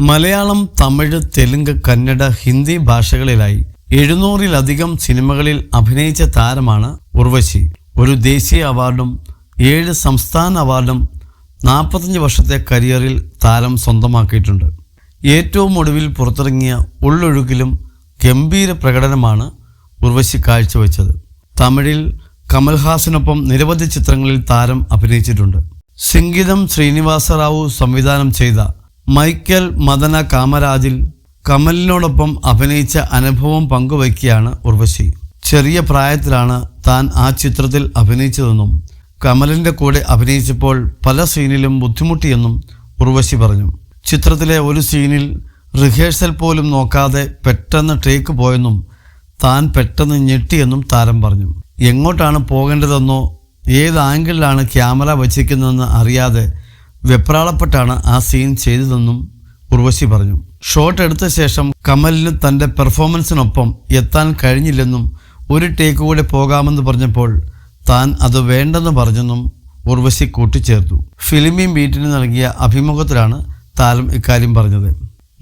മലയാളം തമിഴ് തെലുങ്ക് കന്നഡ ഹിന്ദി ഭാഷകളിലായി എഴുന്നൂറിലധികം സിനിമകളിൽ അഭിനയിച്ച താരമാണ് ഉർവശി. ഒരു ദേശീയ അവാർഡും ഏഴ് സംസ്ഥാന അവാർഡും നാൽപ്പത്തഞ്ച് വർഷത്തെ കരിയറിൽ താരം സ്വന്തമാക്കിയിട്ടുണ്ട്. ഏറ്റവും ഒടുവിൽ പുറത്തിറങ്ങിയ ഉള്ളൊഴുക്കിലും ഗംഭീര പ്രകടനമാണ് ഉർവശി കാഴ്ചവെച്ചത്. തമിഴിൽ കമൽഹാസനൊപ്പം നിരവധി ചിത്രങ്ങളിൽ താരം അഭിനയിച്ചിട്ടുണ്ട്. സംഗീതം ശ്രീനിവാസറാവു സംവിധാനം ചെയ്ത മൈക്കൽ മദന കാമരാജിൽ കമലിനോടൊപ്പം അഭിനയിച്ച അനുഭവം പങ്കുവയ്ക്കുകയാണ് ഉർവശി. ചെറിയ പ്രായത്തിലാണ് താൻ ആ ചിത്രത്തിൽ അഭിനയിച്ചതെന്നും കമലിന്റെ കൂടെ അഭിനയിച്ചപ്പോൾ പല സീനിലും ബുദ്ധിമുട്ടിയെന്നും ഉർവശി പറഞ്ഞു. ചിത്രത്തിലെ ഒരു സീനിൽ റിഹേഴ്സൽ പോലും നോക്കാതെ പെട്ടെന്ന് ടേക്ക് പോയെന്നും താൻ പെട്ടെന്ന് ഞെട്ടിയെന്നും താരം പറഞ്ഞു. എങ്ങോട്ടാണ് പോകേണ്ടതെന്നോ ഏത് ആംഗിളിലാണ് ക്യാമറ വച്ചിരിക്കുന്നതെന്ന് അറിയാതെ വെപ്രാളപ്പെട്ടാണ് ആ സീൻ ചെയ്തതെന്നും ഉർവശി പറഞ്ഞു. ഷോട്ട് എടുത്ത ശേഷം കമലിന് തന്റെ പെർഫോമൻസിനൊപ്പം എത്താൻ കഴിഞ്ഞില്ലെന്നും ഒരു ടേക്ക് കൂടെ പോകാമെന്ന് പറഞ്ഞപ്പോൾ താൻ അത് വേണ്ടെന്ന് പറഞ്ഞെന്നും ഉർവശി കൂട്ടിച്ചേർത്തു. ഫിലിമി ബീറ്റിന് നൽകിയ അഭിമുഖത്തിലാണ് താരം ഇക്കാര്യം പറഞ്ഞത്.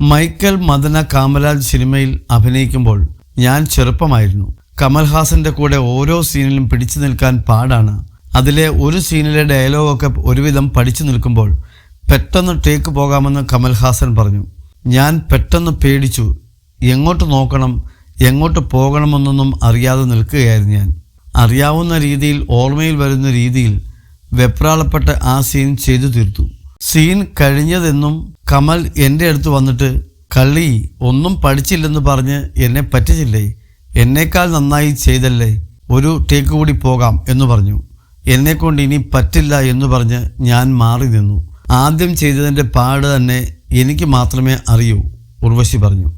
മൈക്കൽ മദന കാമരാജ് സിനിമയിൽ അഭിനയിക്കുമ്പോൾ ഞാൻ ചെറുപ്പമായിരുന്നു. കമൽഹാസന്റെ കൂടെ ഓരോ സീനിലും പിടിച്ചു നിൽക്കാൻ പാടാണ് അതിലെ ഒരു സീനിലെ ഡയലോഗൊക്കെ ഒരുവിധം പഠിച്ചു നിൽക്കുമ്പോൾ പെട്ടെന്ന് ടേക്ക് പോകാമെന്ന് കമൽഹാസൻ പറഞ്ഞു. ഞാൻ പെട്ടെന്ന് പേടിച്ചു. എങ്ങോട്ട് നോക്കണം എങ്ങോട്ട് പോകണമെന്നൊന്നും അറിയാതെ നിൽക്കുകയായിരുന്നു ഞാൻ. അറിയാവുന്ന രീതിയിൽ ഓർമ്മയിൽ വരുന്ന രീതിയിൽ വെപ്രാളപ്പെട്ട് ആ സീൻ ചെയ്തു തീർത്തു. സീൻ കഴിഞ്ഞതെന്നും കമൽ എന്റെ അടുത്ത് വന്നിട്ട് കള്ളി ഒന്നും പഠിച്ചില്ലെന്ന് പറഞ്ഞ് എന്നെ പറ്റിച്ചില്ലേ? എന്നേക്കാൾ നന്നായി ചെയ്തല്ലേ? ഒരു ടേക്ക് കൂടി പോകാം എന്ന് പറഞ്ഞു. എന്നെക്കൊണ്ട് ഇനി പറ്റില്ല എന്ന് പറഞ്ഞ് ഞാൻ മാറി നിന്നു. ആദ്യം ചെയ്തതിന്റെ പാട് തന്നെ എനിക്ക് മാത്രമേ അറിയൂ ഉർവശി പറഞ്ഞു.